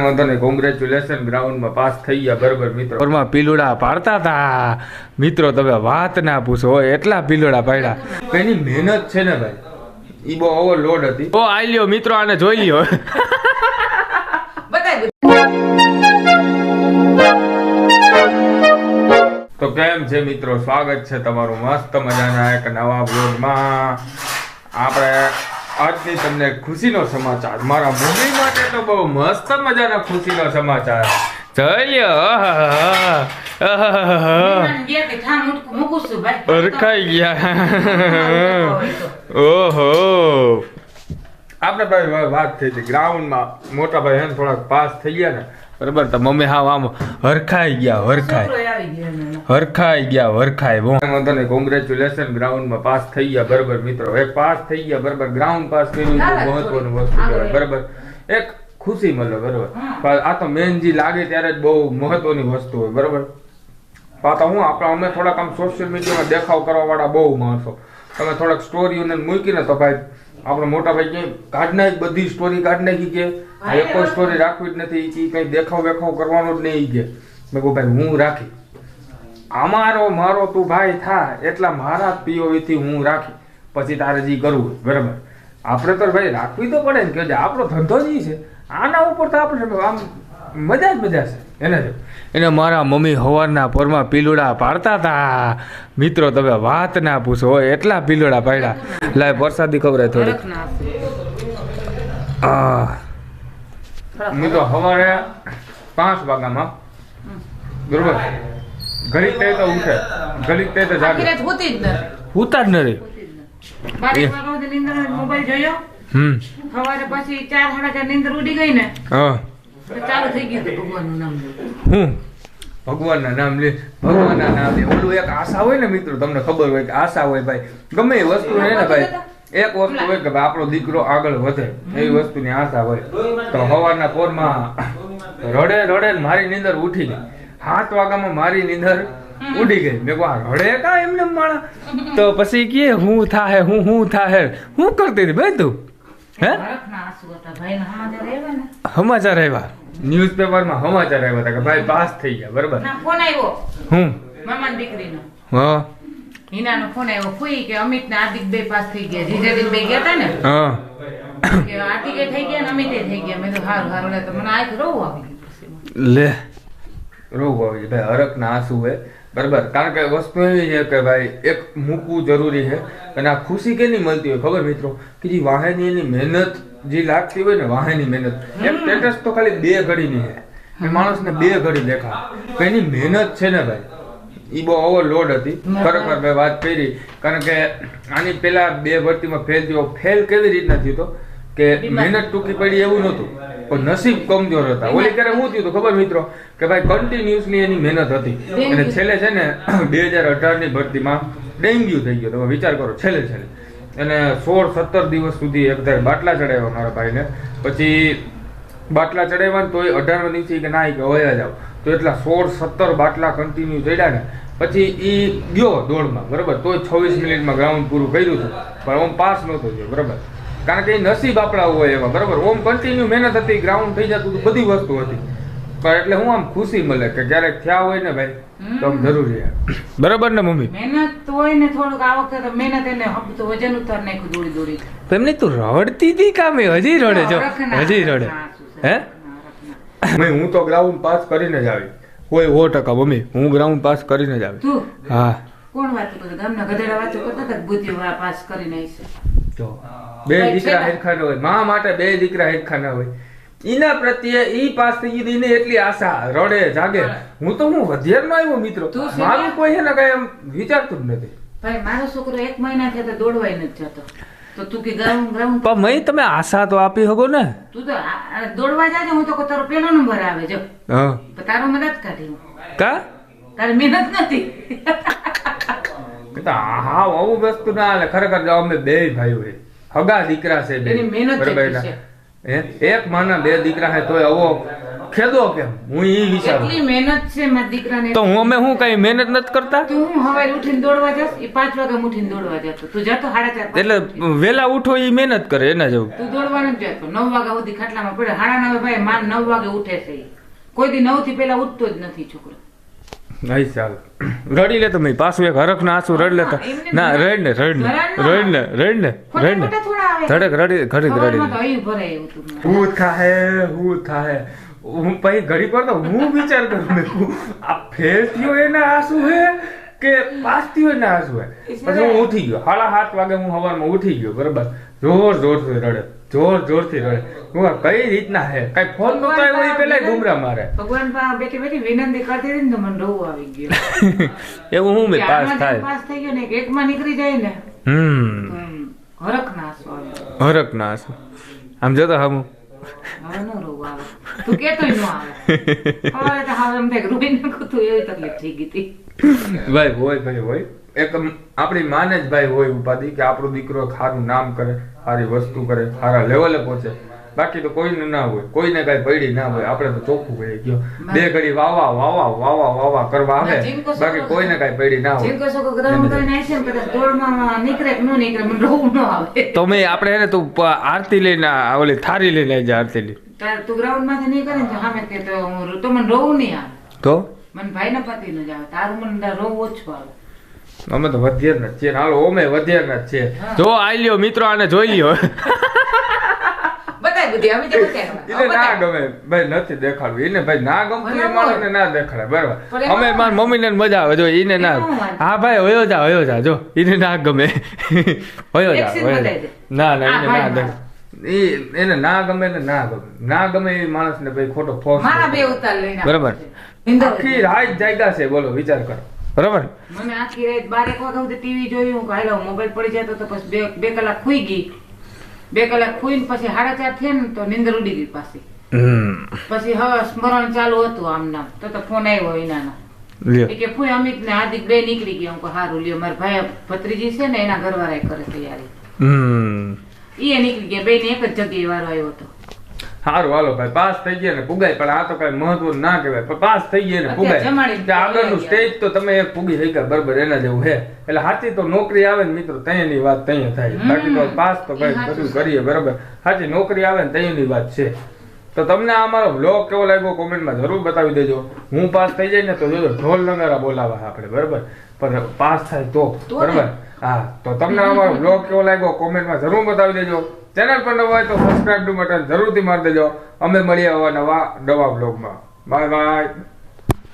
વાંધો નહીં કોંગ્રેચ્યુલેશન ગ્રાઉન્ડમાં પાસ થઈ ગયા બરોબર મિત્રો. ઘરમાં પીલુડા પાડતા હતા. મિત્રો તમે વાત ના પૂછો એટલા પીલુડા પાડ્યા. એની મહેનત છે ને ભાઈ. ઈ બહુ ઓવરલોડ હતી. ઓ આઈ લ્યો મિત્રો આને જોઈ લ્યો. તો કેમ છે મિત્રો? સ્વાગત છે તમારું મસ્ત મજાના એક નવા બ્લોગમાં આપણે આજની તમને ખુશીનો સમાચાર. મારા મમ્મી માટે તો બહુ મસ્ત મજાનો ખુશીનો સમાચાર. ભાઈ. અરખાઈ ગયા. ઓહો. આપણે ભાઈ વાત થઈ હતી ગ્રાઉન્ડમાં મોટા ભાઈ થોડાક પાસ થઈ ગયા ને. બરાબર? તો મમ્મી હા આમ હરખાઈ ગયા એનો. હરખાઈ ગયા હરખાઈ તને વાંધો નહીં કોંગ્રેચ્યુલેશન ગ્રાઉન્ડમાં પાસ થઈ ગયા બરાબર મિત્રો. એ પાસ થઈ ગયા બરાબર ગ્રાઉન્ડ પાસ કર્યું મહત્વનું વસ્તુ કહેવાય બરાબર. એક ખુશી મળે બરાબર. આ તો મેન જે લાગે ત્યારે જ બહુ મહત્વની વસ્તુ હોય બરાબર. પાછા હું આપણે અમે થોડાક આમ સોશિયલ મીડિયામાં દેખાવ કરવા વાળા બહુ માણસો. તમે થોડાક સ્ટોરીઓને મૂકીને તો ભાઈ આપણો મોટા ભાઈ કે કાઢ નાખી બધી સ્ટોરી કાઢ નાખી કે. આ કોઈ સ્ટોરી રાખવી જ નથી કે કઈ દેખાવ વેખાવ કરવાનો જ નહીં કે. મેં કહું ભાઈ હું રાખી. અમારો મારો તું ભાઈ થા એટલા મારા પીઓવી થી હું રાખી. પછી તારે જે કરવું બરાબર. આપણે તો ભાઈ રાખવી તો પડે ને કે જે આપણો ધંધો જ છે. આના ઉપર તો આપણે આમ મજા જ મજા છે. એને જો. એને મારા મમ્મી હવારના પરમાં પીલુડા પાડતા હતા મિત્રો તમે વાત ના પૂછો હોય એટલા પીલુડા પાડ્યા. લાય વરસાદી ખબર થોડી ના. મિત્રો સવારે પાંચ વાગ્યામાં. બરોબર? ઘડીક તે તો ઉઠે. ઘડીક તે તો જાગે. ઉતાર જ. ઉતા સુધી નીંદરમાં મોબાઈલ જોયો? હમ. સવારે પછી ચાર સાડા ચાર નીંદર ઉડી ગઈ ને. હા. ચાલુ થઈ ગયું ભગવાનનું નામ લેવું. હું ભગવાનના નામ લે. ભગવાનના નામ લે. ઓલું એક આશા હોય ને મિત્રો તમને ખબર હોય કે આશા હોય ભાઈ. ગમે એ વસ્તુ હોય ને ભાઈ એક વસ્તુ હોય કે ભાઈ આપણો દીકરો આગળ વધે એવી વસ્તુની આશા હોય. તો હવારના પોરમાં રડે રડે મારી નીંદર ઉઠી ગઈ. સાત વાગ્યામાં મારી નીંદર ઉડી ગઈ. મેં કહું રડે કા એમને માણા? તો પછી કે હું થાહે હું હું થાહે. હું કરતી હતી ભાઈ તું હે? સમાચાર આવ્યા ને. સમાચાર આવ્યા? ન્યૂઝપેપરમાં સમાચાર આવ્યા હતા કે ભાઈ પાસ થઈ ગયા બરાબર? ના, ફોન આવ્યો. હું? મામાની દીકરીનો. હા. હિનાનો ફોન આવ્યો. ફૂઈ કે અમિત ને આદિક બે પાસ થઈ ગયા. જીજાજી બે ગયા હતા ને? હા. કે આદિકે થઈ ગયા ને અમિતે થઈ ગયા. મેં તો હારું હારું. લે તો મને આંખ રોવું આવી ગયું લે. રોવું આવી ભાઈ હરખ ના આંસુ હે બરાબર. કારણ કે વસ્તુ એવી છે કે ભાઈ, એક મૂકવું જરૂરી છે અને આ ખુશી કેની મળતી હોય? ખબર મિત્રો? કે જે વાહેની એની મહેનત જે લાગતી હોય ને વાહેની મહેનત. સ્ટેટસ તો ખાલી બે ઘડીની છે. એ માણસને બે ઘડી દેખાય. એની મહેનત છે ને ભાઈ એ બહુ ઓવરલોડ હતી. ખરેખર મેં વાત કરી. કારણ કે આની પેલા બે ભરતીમાં ફેલ થયો. ફેલ કેવી રીતના થયો હતો કે મહેનત ટૂંકી પડી એવું નહોતું. પણ નસીબ કમજોર હતા. ઓલી ક્યારે હું થયું ખબર મિત્રો? કે ભાઈ કન્ટિન્યુઅસલી એની મહેનત હતી. અને છેલ્લે છે ને બે હજાર અઢારની ભરતીમાં ડેન્ગ્યુ થઈ ગયો. તમે વિચાર કરો છેલ્લે છેલ્લે. અને સોળ સત્તર દિવસ સુધી એક ધારે બાટલા ચડાવ્યા મારા ભાઈને. પછી બાટલા ચડાવ્યા ને તોય અઢારમા દિવસે કે ના કે વયા જાવ તો એટલા સોળ સત્તર બાટલા કન્ટિન્યુ ચડ્યા ને. પછી એ ગયો દોડમાં બરાબર? તોય છવ્વીસ મિનિટમાં ગ્રાઉન્ડ પૂરું કર્યું હતું પણ હું પાસ નહોતો ગયો બરાબર? કારણ કે એ નસીબ આપણા હોય એવા બરાબર? ઓમ કન્ટિન્યુ મહેનત હતી ગ્રાઉન્ડ થઈ જતું હતું બધી વસ્તુ હતી. પણ એટલે હું આમ ખુશી મળે કે ક્યારેક થયા હોય ને ભાઈ તો આમ જરૂરી બરાબર ને મમ્મી? મહેનત હોય ને થોડુંક આ વખતે મહેનત એને વજન ઉતાર નાખ્યું દોડી દોડી. તમને તું રડતી હતી કામે હજી રડે જો? હજી રડે. હે. હું તો ગ્રાઉન્ડ પાસ કરીને જ આવી. કોઈ સો ટકા મમ્મી હું ગ્રાઉન્ડ પાસ કરીને જ આવી. હા. કોણ વાત કરે ગામના ગધેડા વાતો કરતા હતા કે બુદ્ધિ પાસ કરીને આવીશે જો. બે દીકરા હેરખા ના હોય. મા માટે બે દીકરા હેરખા ના હોય. એના પ્રત્યે ઈ પાસે એને એટલી આશા રડે જાગે. હું. તો હું વધેર નો આવ્યો મિત્રો. મારું કોઈ એને કઈ એમ વિચારતું જ નથી. ભાઈ મારો છોકરો એક મહિના થયા તો દોડવાય નથી જતો. તો તું કે ગ્રાઉન્ડ ગ્રાઉન્ડ પણ મેં તમે આશા તો આપી શકો ને. તું તો દોડવા જાજે હું તો તારો પેલો નંબર આવે જો. હા. તારો મદદ કાઢી કા? તારી મહેનત નથી. કે આવું વસ્તુ ના હાલે. ખરેખર જો અમે બે ભાઈઓ છે હગા દીકરા છે બે. બરાબર? હે? એક માના બે દીકરા છે તોય આવો ખેદો કેમ? હું ઈ વિચારું. એટલી મહેનત છે મારા દીકરાને. તો હું અમે હું કઈ મહેનત નથી કરતા? તું હું હવે ઉઠીને દોડવા જાસ એ પાંચ વાગે ઉઠીને દોડવા જતો તું જતો સાડા ચાર પાંચ એટલે ઉઠીને. વેલા ઉઠો ઈ મહેનત કરે એના જેવું. તું દોડવા નથી જતો નવ વાગ્યા સુધી ખાટલામાં પડે. સાડા નવે ભાઈ માન નવ વાગે ઉઠે છે કોઈ દી 9 થી પેલા ઉઠતો જ નથી છોકરો. નહીં ચાલ રડી લે તમે મેં પાછું એક હરખ ના આંસુ રડી લેતા ના. રડ ને રડ ને રડ ને રડ ને રડ ને. ખોટા થોડા આવે. ધડક રડી ઘડીક રડી હું થાય હું થાય હું પછી ઘડી પર તો હું વિચાર કરું આ ફેર થયો એના આંસુ હે? કે પાંચ દિવસ ના આંસુ હે પછી હું ઉઠી ગયો. સાડા સાત વાગે હું સવારમાં ઉઠી ગયો બરોબર. જોર જોરથી રડે જોર જોરથી રડે. હું કઈ રીતના હે? કઈ ફોન નતો આવ્યો એ પેલા ગુમરા મારે. ભગવાન પા બેઠી બેઠી વિનંતી કરતી હતી ને તો મને રોવું આવી ગયું. એવું હું મે પાસ થાય. પાસ થઈ ગયો ને એક માં નીકળી જાય ને હમ. હરક એમ હરખ ના આંસુ આવે હરક નાસ. આમ જોતો હમ. હવે ન રોવું આવે. તું કેતો ન આવે. હવે તો હવે એમ થાય રોઈ નાખું તું એવી તકલીફ થઈ ગઈ હતી. ભાઈ હોય ભાઈ હોય. એક આપણી માને જ ભાઈ હોય ઉપાધિ કે આપણો દીકરો સારું નામ કરે સારી વસ્તુ કરે સારા લેવલે પહોંચે. બાકી તો કોઈને ના હોય કોઈને કઈ પડી ના હોય. આપણે તો ચોખ્ખું કહી ગયો. બે ઘડી વાવા વાવા વાવા વાવા કરવા આવે. બાકી કોઈને કઈ પડી ના હોય. તમે આવશે ને તો મેં આપણે એને તું આરતી લઈને ઓલી થારી લઈને આવી જા આરતી લઈ. તું ગ્રાઉન્ડમાંથી નીકળે ને તો સામે કે તો તો મને રોવું નહીં આવે. તો? મને ભાઈ ના પતિ ન જ તારું મને રોવું ઓછું આવે. અમે તો વધ્યા જ છીએ હાલો ઓમે વધ્યા જ છીએ. જો આઈ લ્યો મિત્રો આને જોઈ લ્યો. બતાય બધી અમે તે એને ના ગમે ભાઈ નથી દેખાડવું એને ભાઈ ના ગમતું એ માણસને ના દેખાડે બરાબર. અમે મારી મમ્મીને ને મજા આવે જો એને ના એમાં હા ભાઈ હોયો જા હોયો જા જો એને ના ગમે. હોયો જા. બતાવી. ના ના એને ના દે એને ના ગમે ને ના ગમે. ના ગમે એ માણસને ભાઈ ખોટો ફોર્સ મારા બે ઉતાર લઈને બરાબર. આખી રાત જાગ્યા છે બોલો વિચાર કરો. બરાબર? મને આખી રાત બારેક વાગ્યા સુધી ટીવી જોયું. હું કાલે મોબાઈલ પડી જતો તો પછી બે બે કલાક ખુઈ ગઈ. બે કલાક ખુઈને પછી સાડા ચાર થયા ને તો નિંદર ઉડી ગઈ પાછી. પછી હવે સ્મરણ ચાલુ હતું આમના તો તો ફોન આવ્યો એનાનો લ્યો. કે ફૂઈ અમિત ને હાર્દિક બે નીકળી ગયા. હું હારું લ્યો મારા ભાઈ ભત્રીજી છે ને એના ઘરવાળા કરે તૈયારી. એ નીકળી ગયા. બે એક જ જગ્યાએ વારો આવ્યો હતો. સારું હાલો ભાઈ પાસ થઈ ગયા ને પુગાય પણ આ તો કઈ મહત્વ ના કહેવાય. પાસ થઈ ગયા ને પુગાય. આગળનું સ્ટેજ તો તમે એક પુગી થઈ ગયા બરોબર એના જેવું હે. એટલે સાચી તો નોકરી આવે ને મિત્રો તૈયારની વાત તૈયાર થાય. બાકી તો પાસ તો કઈ બધું કરીએ બરોબર. સાચી નોકરી આવે ને તૈયારની વાત છે. તો તમને આ અમારો બ્લોગ કેવો લાગ્યો કોમેન્ટમાં જરૂર બતાવી દેજો. હું પાસ થઈ જાય ને તો જોજો ઢોલ નગારા બોલાવા આપણે બરોબર? પણ પાસ થાય તો બરોબર? હા તો તમને અમારો બ્લોગ કેવો લાગ્યો કોમેન્ટમાં જરૂર બતાવી દેજો. ચેનલ પર નવો હોય તો સબસ્ક્રાઈબનું બટન જરૂરથી મારી દેજો. અમે મળીએ આવા નવા નવા બ્લોગમાં બાય બાય